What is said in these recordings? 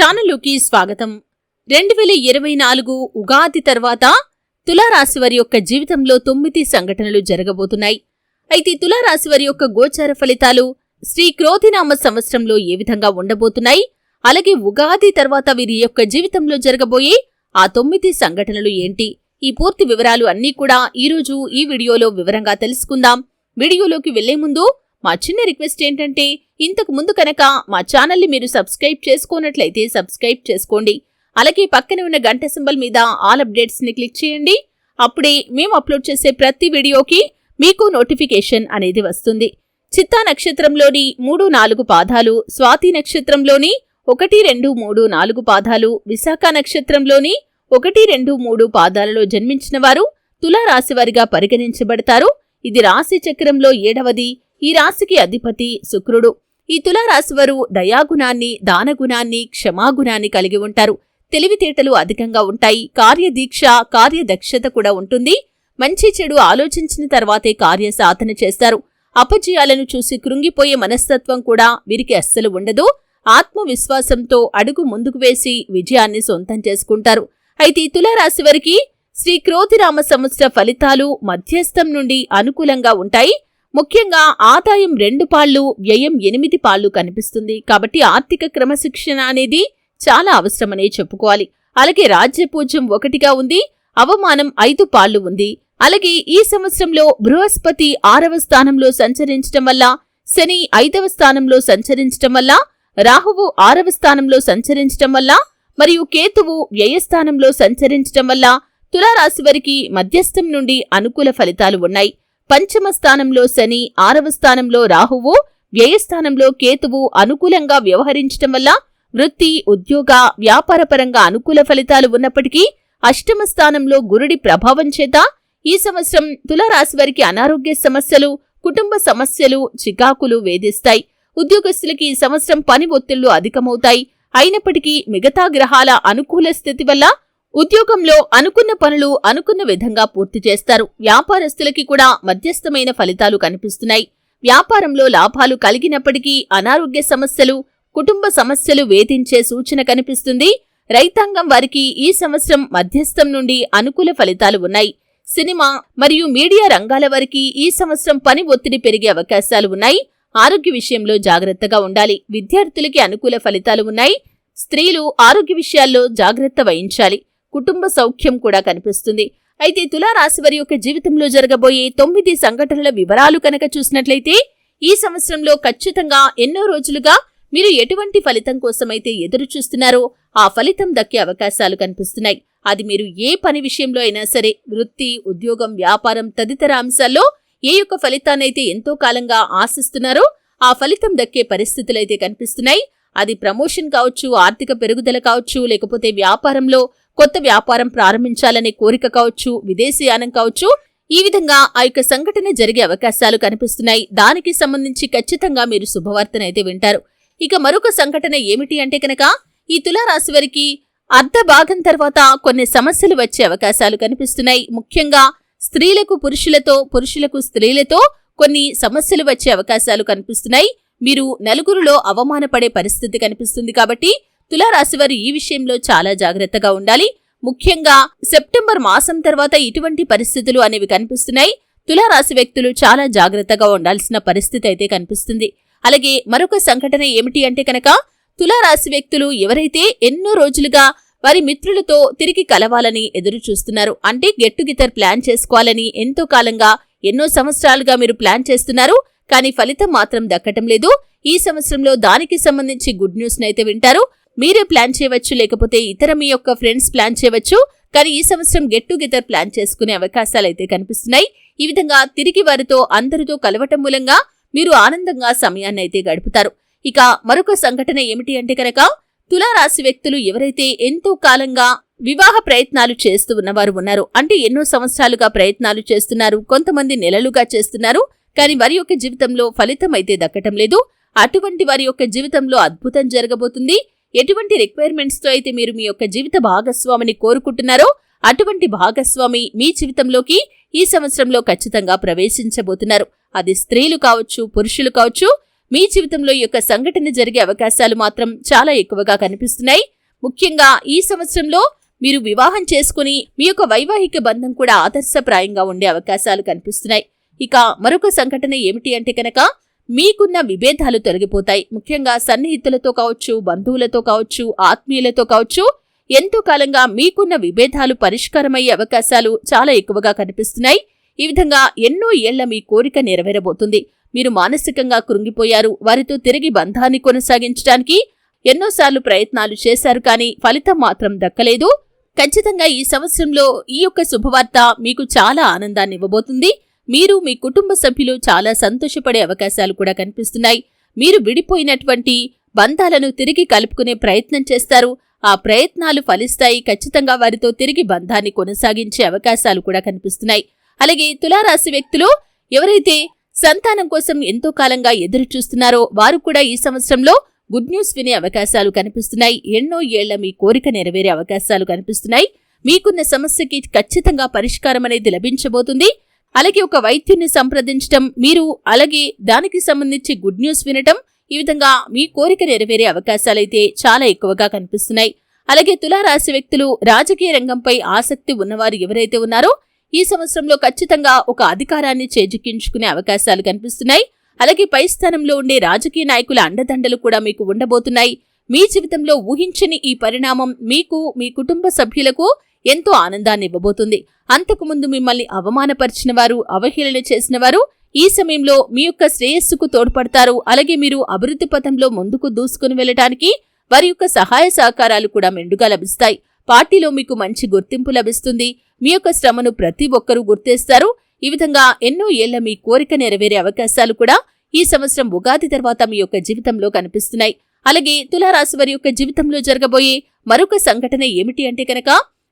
ఛానల్లోకి స్వాగతం. రెండు వేల ఇరవై నాలుగు ఉగాది తర్వాత తులారాశి వారి యొక్క జీవితంలో తొమ్మిది సంఘటనలు జరగబోతున్నాయి. అయితే తులారాశి వారి యొక్క గోచార ఫలితాలు శ్రీ క్రోధినామ సంవత్సరంలో ఏ విధంగా ఉండబోతున్నాయి? అలాగే ఉగాది తర్వాత వీరి యొక్క జీవితంలో జరగబోయే ఆ తొమ్మిది సంఘటనలు ఏంటి? ఈ పూర్తి వివరాలు అన్నీ కూడా ఈరోజు ఈ వీడియోలో వివరంగా తెలుసుకుందాం. వీడియోలోకి వెళ్ళే ముందు మా చిన్న రిక్వెస్ట్ ఏంటంటే ఇంతకు ముందు కనుక మా ఛానల్ని మీరు సబ్స్క్రైబ్ చేసుకోనట్లయితే సబ్స్క్రైబ్ చేసుకోండి. అలాగే పక్కనే ఉన్న గంట సింబల్ మీద ఆల్ అప్డేట్స్ని క్లిక్ చేయండి. అప్పుడే మేము అప్లోడ్ చేసే ప్రతి వీడియోకి మీకు నోటిఫికేషన్ అనేది వస్తుంది. చిత్తా నక్షత్రంలోని మూడు నాలుగు పాదాలు స్వాతి నక్షత్రంలోని ఒకటి రెండు మూడు నాలుగు పాదాలు విశాఖ నక్షత్రంలోని ఒకటి రెండు మూడు పాదాలలో జన్మించిన వారు తులారాశివారిగా పరిగణించబడతారు. ఇది రాశి చక్రంలో ఏడవది. ఈ రాశికి అధిపతి శుక్రుడు. ఈ తులారాశి వారు దయాగుణాన్ని దానగుణాన్ని క్షమాగుణాన్ని కలిగి ఉంటారు. తెలివితేటలు అధికంగా ఉంటాయి. కార్యదీక్ష కార్యదక్షత కూడా ఉంటుంది. మంచి చెడు ఆలోచించిన తర్వాతే కార్య సాధన చేస్తారు. అపజయాలను చూసి కృంగిపోయే మనస్తత్వం కూడా వీరికి అస్సలు ఉండదు. ఆత్మవిశ్వాసంతో అడుగు ముందుకు వేసి విజయాన్ని సొంతం చేసుకుంటారు. అయితే ఈ తులారాశి వారికి శ్రీ క్రోతిరామ సంవత్సర ఫలితాలు మధ్యస్థం నుండి అనుకూలంగా ఉంటాయి. ముఖ్యంగా ఆదాయం రెండు పాళ్ళు వ్యయం ఎనిమిది పాళ్ళు కనిపిస్తుంది. కాబట్టి ఆర్థిక క్రమశిక్షణ అనేది చాలా అవసరమనే చెప్పుకోవాలి. అలాగే రాజ్యపూజ్యం ఒకటిగా ఉంది అవమానం ఐదు పాళ్ళు ఉంది. అలాగే ఈ సంవత్సరంలో బృహస్పతి ఆరవ స్థానంలో సంచరించటం వల్ల శని ఐదవ స్థానంలో సంచరించటం వల్ల రాహువు ఆరవ స్థానంలో సంచరించటం వల్ల మరియు కేతువు వ్యయస్థానంలో సంచరించటం వల్ల తులారాశి వారికి మధ్యస్థం నుండి అనుకూల ఫలితాలు ఉన్నాయి. పంచమ స్థానంలో శని ఆరవ స్థానంలో రాహువు వ్యయస్థానంలో కేతువు అనుకూలంగా వ్యవహరించటం వల్ల వృత్తి ఉద్యోగ వ్యాపారపరంగా అనుకూల ఫలితాలు ఉన్నప్పటికీ అష్టమ స్థానంలో గురుడి ప్రభావం చేత ఈ సంవత్సరం తులారాశి వారికి అనారోగ్య సమస్యలు కుటుంబ సమస్యలు చికాకులు వేధిస్తాయి. ఉద్యోగస్తులకి ఈ సంవత్సరం పని ఒత్తిళ్ళు అధికమవుతాయి. అయినప్పటికీ మిగతా గ్రహాల అనుకూల స్థితి వల్ల ఉద్యోగంలో అనుకున్న పనులు అనుకున్న విధంగా పూర్తి చేస్తారు. వ్యాపారస్తులకి కూడా మధ్యస్థమైన ఫలితాలు కనిపిస్తున్నాయి. వ్యాపారంలో లాభాలు కలిగినప్పటికీ అనారోగ్య సమస్యలు కుటుంబ సమస్యలు వేధించే సూచన కనిపిస్తుంది. రైతాంగం వారికి ఈ సంవత్సరం మధ్యస్థం నుండి అనుకూల ఫలితాలు ఉన్నాయి. సినిమా మరియు మీడియా రంగాల వారికి ఈ సంవత్సరం పని ఒత్తిడి పెరిగే అవకాశాలు ఉన్నాయి. ఆరోగ్య విషయంలో జాగ్రత్తగా ఉండాలి. విద్యార్థులకి అనుకూల ఫలితాలు ఉన్నాయి. స్త్రీలు ఆరోగ్య విషయాల్లో జాగ్రత్త వహించాలి. కుటుంబ సౌఖ్యం కూడా కనిపిస్తుంది. అయితే తులారాశి వారి యొక్క జీవితంలో జరగబోయే తొమ్మిది సంఘటనల వివరాలు కనుక చూసినట్లయితే ఈ సంవత్సరంలో ఖచ్చితంగా ఎన్నో రోజులుగా మీరు ఎటువంటి ఫలితం కోసమైతే ఎదురు చూస్తున్నారో ఆ ఫలితం దక్కే అవకాశాలు కనిపిస్తున్నాయి. అది మీరు ఏ పని విషయంలో అయినా సరే వృత్తి ఉద్యోగం వ్యాపారం తదితర అంశాల్లో ఏ యొక్క ఫలితాన్నైతే ఎంతో కాలంగా ఆశిస్తున్నారో ఆ ఫలితం దక్కే పరిస్థితులైతే కనిపిస్తున్నాయి. అది ప్రమోషన్ కావచ్చు ఆర్థిక పెరుగుదల కావచ్చు లేకపోతే వ్యాపారంలో కొత్త వ్యాపారం ప్రారంభించాలనే కోరిక కావచ్చు విదేశీయానం కావచ్చు ఈ విధంగా ఆ యొక్క సంఘటన జరిగే అవకాశాలు కనిపిస్తున్నాయి. దానికి సంబంధించి ఖచ్చితంగా మీరు శుభవార్తనైతే వింటారు. ఇక మరొక సంఘటన ఏమిటి అంటే కనుక ఈ తులారాశి వారికి అర్ధ భాగం తర్వాత కొన్ని సమస్యలు వచ్చే అవకాశాలు కనిపిస్తున్నాయి. ముఖ్యంగా స్త్రీలకు పురుషులతో పురుషులకు స్త్రీలతో కొన్ని సమస్యలు వచ్చే అవకాశాలు కనిపిస్తున్నాయి. మీరు నలుగురిలో అవమానపడే పరిస్థితి కనిపిస్తుంది కాబట్టి తులారాశి వారు ఈ విషయంలో చాలా జాగ్రత్తగా ఉండాలి. ముఖ్యంగా సెప్టెంబర్ మాసం తర్వాత ఇటువంటి పరిస్థితులు అనేవి కనిపిస్తున్నాయి. తులారాశి వ్యక్తులు చాలా జాగ్రత్తగా ఉండాల్సిన పరిస్థితి అయితే కనిపిస్తుంది. అలాగే మరొక సంఘటన ఏమిటి అంటే కనుక తులారాశి వ్యక్తులు ఎవరైతే ఎన్నో రోజులుగా వారి మిత్రులతో తిరిగి కలవాలని ఎదురు చూస్తున్నారు. అంటే గెట్ టుగెదర్ ప్లాన్ చేసుకోవాలని ఎంతో కాలంగా ఎన్నో సంవత్సరాలుగా మీరు ప్లాన్ చేస్తున్నారు. కానీ ఫలితం మాత్రం దక్కటం లేదు. ఈ సంవత్సరంలో దానికి సంబంధించి గుడ్ న్యూస్ అయితే వింటారు. మీరే ప్లాన్ చేయవచ్చు లేకపోతే ఇతర మీ యొక్క ఫ్రెండ్స్ ప్లాన్ చేయవచ్చు కానీ ఈ సంవత్సరం గెట్ టుగెదర్ ప్లాన్ చేసుకునే అవకాశాలు అయితే కనిపిస్తున్నాయి. ఈ విధంగా తిరిగి వారితో అందరితో కలవటం మూలంగా మీరు ఆనందంగా సమయాన్ని అయితే గడుపుతారు. ఇక మరొక సంఘటన ఏమిటి అంటే కనుక తులారాశి వ్యక్తులు ఎవరైతే ఎంతో కాలంగా వివాహ ప్రయత్నాలు చేస్తూ ఉన్నవారు ఉన్నారు. అంటే ఎన్నో సంవత్సరాలుగా ప్రయత్నాలు చేస్తున్నారు కొంతమంది నెలలుగా చేస్తున్నారు కానీ వారి యొక్క జీవితంలో ఫలితం అయితే దక్కటం లేదు. అటువంటి వారి యొక్క జీవితంలో అద్భుతం జరగబోతుంది. ఎటువంటి రిక్వైర్మెంట్స్తో అయితే మీరు మీ యొక్క జీవిత భాగస్వామిని కోరుకుంటున్నారో అటువంటి భాగస్వామి మీ జీవితంలోకి ఈ సంవత్సరంలో ఖచ్చితంగా ప్రవేశించబోతున్నారు. అది స్త్రీలు కావచ్చు పురుషులు కావచ్చు మీ జీవితంలో ఈ యొక్క సంఘటన జరిగే అవకాశాలు మాత్రం చాలా ఎక్కువగా కనిపిస్తున్నాయి. ముఖ్యంగా ఈ సంవత్సరంలో మీరు వివాహం చేసుకుని మీ యొక్క వైవాహిక బంధం కూడా ఆదర్శప్రాయంగా ఉండే అవకాశాలు కనిపిస్తున్నాయి. ఇక మరొక సంఘటన ఏమిటి అంటే కనుక మీకున్న విభేదాలు తొలగిపోతాయి. ముఖ్యంగా సన్నిహితులతో కావచ్చు బంధువులతో కావచ్చు ఆత్మీయులతో కావచ్చు ఎంతో కాలంగా మీకున్న విభేదాలు పరిష్కారమయ్యే అవకాశాలు చాలా ఎక్కువగా కనిపిస్తున్నాయి. ఈ విధంగా ఎన్నో ఏళ్ళ మీ కోరిక నెరవేరబోతుంది. మీరు మానసికంగా కృంగిపోయారు. వారితో తిరిగి బంధాన్ని కొనసాగించడానికి ఎన్నోసార్లు ప్రయత్నాలు చేశారు కానీ ఫలితం మాత్రం దక్కలేదు. ఖచ్చితంగా ఈ సంవత్సరంలో ఈ యొక్క శుభవార్త మీకు చాలా ఆనందాన్ని ఇవ్వబోతుంది. మీరు మీ కుటుంబ సభ్యులు చాలా సంతోషపడే అవకాశాలు కూడా కనిపిస్తున్నాయి. మీరు విడిపోయినటువంటి బంధాలను తిరిగి కలుపుకునే ప్రయత్నం చేస్తారు. ఆ ప్రయత్నాలు ఫలిస్తాయి. ఖచ్చితంగా వారితో తిరిగి బంధాన్ని కొనసాగించే అవకాశాలు కూడా కనిపిస్తున్నాయి. అలాగే తులారాశి వ్యక్తులు ఎవరైతే సంతానం కోసం ఎంతో కాలంగా ఎదురు చూస్తున్నారో వారు కూడా ఈ సంవత్సరంలో గుడ్ న్యూస్ వినే అవకాశాలు కనిపిస్తున్నాయి. ఎన్నో ఏళ్ళ మీ కోరిక నెరవేరే అవకాశాలు కనిపిస్తున్నాయి. మీకున్న సమస్యకి ఖచ్చితంగా పరిష్కారం అనేది లభించబోతుంది. అలాగే ఒక వైద్యుని సంప్రదించటం మీరు అలాగే దానికి సంబంధించి గుడ్ న్యూస్ వినటం ఈ విధంగా మీ కోరిక నెరవేరే అవకాశాలైతే చాలా ఎక్కువగా కనిపిస్తున్నాయి. అలాగే తులారాశి వ్యక్తులు రాజకీయ రంగంపై ఆసక్తి ఉన్నవారు ఎవరైతే ఉన్నారో ఈ సంవత్సరంలో ఖచ్చితంగా ఒక అధికారాన్ని చేజిక్కించుకునే అవకాశాలు కనిపిస్తున్నాయి. అలాగే పై స్థానంలో ఉండే రాజకీయ నాయకుల అండదండలు కూడా మీకు ఉండబోతున్నాయి. మీ జీవితంలో ఊహించని ఈ పరిణామం మీకు మీ కుటుంబ సభ్యులకు ఎంతో ఆనందాన్ని ఇవ్వబోతుంది అంతకుముందు మిమ్మల్ని అవమానపరిచిన వారు అవహేళన చేసిన వారు ఈ సమయంలో మీ యొక్క శ్రేయస్సుకు తోడ్పడతారు. అలాగే మీరు అభివృద్ధి పథంలో ముందుకు దూసుకుని వెళ్ళటానికి వారి యొక్క సహాయ సహకారాలు కూడా మెండుగా లభిస్తాయి. పార్టీలో మీకు మంచి గుర్తింపు లభిస్తుంది. మీ యొక్క శ్రమను ప్రతి ఒక్కరూ గుర్తిస్తారు. ఈ విధంగా ఎన్నో ఏళ్ళ మీ కోరిక నెరవేరే అవకాశాలు కూడా ఈ సంవత్సరం ఉగాది తర్వాత మీ యొక్క జీవితంలో కనిపిస్తున్నాయి. అలాగే తులారాశి వారి యొక్క జీవితంలో జరగబోయే మరొక సంఘటన ఏమిటి అంటే కనుక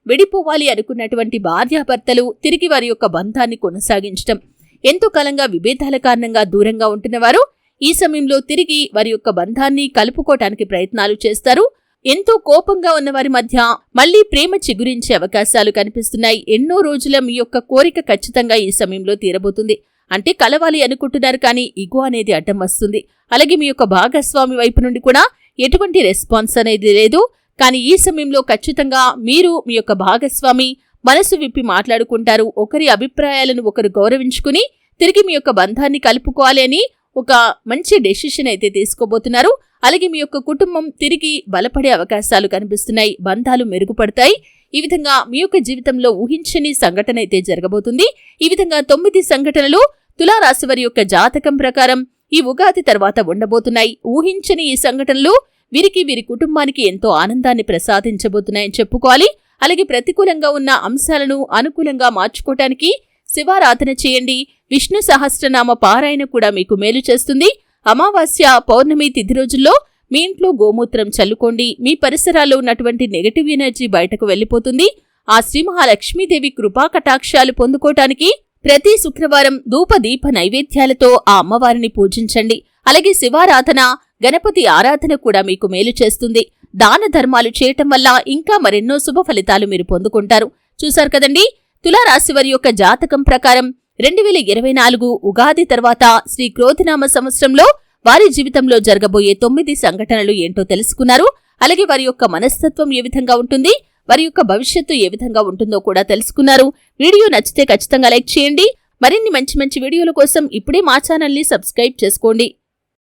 విడిపోవాలి అనుకున్నటువంటి భార్యాభర్తలు తిరిగి వారి యొక్క బంధాన్ని కొనసాగించటం. ఎంతో కాలంగా విభేదాల కారణంగా దూరంగా ఉంటున్నవారు ఈ సమయంలో తిరిగి వారి యొక్క బంధాన్ని కలుపుకోవటానికి ప్రయత్నాలు చేస్తారు. ఎంతో కోపంగా ఉన్న వారి మధ్య మళ్ళీ ప్రేమ చిగురించే అవకాశాలు కనిపిస్తున్నాయి. ఎన్నో రోజుల మీ యొక్క కోరిక ఖచ్చితంగా ఈ సమయంలో తీరబోతుంది. అంటే కలవాలి అనుకుంటున్నారు కానీ ఇగో అనేది అడ్డం వస్తుంది. అలాగే మీ యొక్క భాగస్వామి వైపు నుండి కూడా ఎటువంటి రెస్పాన్స్ అనేది లేదు. కానీ ఈ సమయంలో ఖచ్చితంగా మీరు మీ యొక్క భాగస్వామి మనసు విప్పి మాట్లాడుకుంటారు. ఒకరి అభిప్రాయాలను ఒకరు గౌరవించుకుని తిరిగి మీ యొక్క బంధాన్ని కలుపుకోవాలి అని ఒక మంచి డెసిషన్ అయితే తీసుకోబోతున్నారు. అలాగే మీ యొక్క కుటుంబం తిరిగి బలపడే అవకాశాలు కనిపిస్తున్నాయి. బంధాలు మెరుగుపడతాయి. ఈ విధంగా మీ యొక్క జీవితంలో ఊహించని సంఘటన అయితే జరగబోతుంది. ఈ విధంగా తొమ్మిది సంఘటనలు తులారాశి వారి యొక్క జాతకం ప్రకారం ఈ ఉగాది తర్వాత ఉండబోతున్నాయి. ఊహించని ఈ సంఘటనలు వీరికి వీరి కుటుంబానికి ఎంతో ఆనందాన్ని ప్రసాదించబోతున్నాయని చెప్పుకోవాలి. అలాగే ప్రతికూలంగా ఉన్న అంశాలను అనుకూలంగా మార్చుకోవటానికి శివారాధన చేయండి. విష్ణు సహస్రనామ పారాయణ కూడా మీకు మేలు చేస్తుంది. అమావాస్య పౌర్ణమి తిథి రోజుల్లో మీ ఇంట్లో గోమూత్రం చల్లుకోండి. మీ పరిసరాల్లో ఉన్నటువంటి నెగటివ్ ఎనర్జీ బయటకు వెళ్ళిపోతుంది ఆ శ్రీ మహాలక్ష్మీదేవి కృపా కటాక్షాలు పొందుకోవటానికి ప్రతి శుక్రవారం ధూప దీప నైవేద్యాలతో ఆ అమ్మవారిని పూజించండి. అలాగే శివారాధన గణపతి ఆరాధన కూడా మీకు మేలు చేస్తుంది. దాన ధర్మాలు చేయటం వల్ల ఇంకా మరెన్నో శుభ ఫలితాలు మీరు పొందుకుంటారు. చూశారు కదండి? తులారాశి వారి యొక్క జాతకం ప్రకారం రెండు వేల ఇరవై నాలుగు ఉగాది తర్వాత శ్రీ క్రోధినామ సంవత్సరంలో వారి జీవితంలో జరగబోయే తొమ్మిది సంఘటనలు ఏంటో తెలుసుకున్నారు. అలాగే వారి యొక్క మనస్తత్వం ఏ విధంగా ఉంటుంది వారి యొక్క భవిష్యత్తు ఏ విధంగా ఉంటుందో కూడా తెలుసుకున్నారు. వీడియో నచ్చితే ఖచ్చితంగా లైక్ చేయండి. మరిన్ని మంచి మంచి వీడియోల కోసం ఇప్పుడే మా ఛానల్ని సబ్స్క్రైబ్ చేసుకోండి.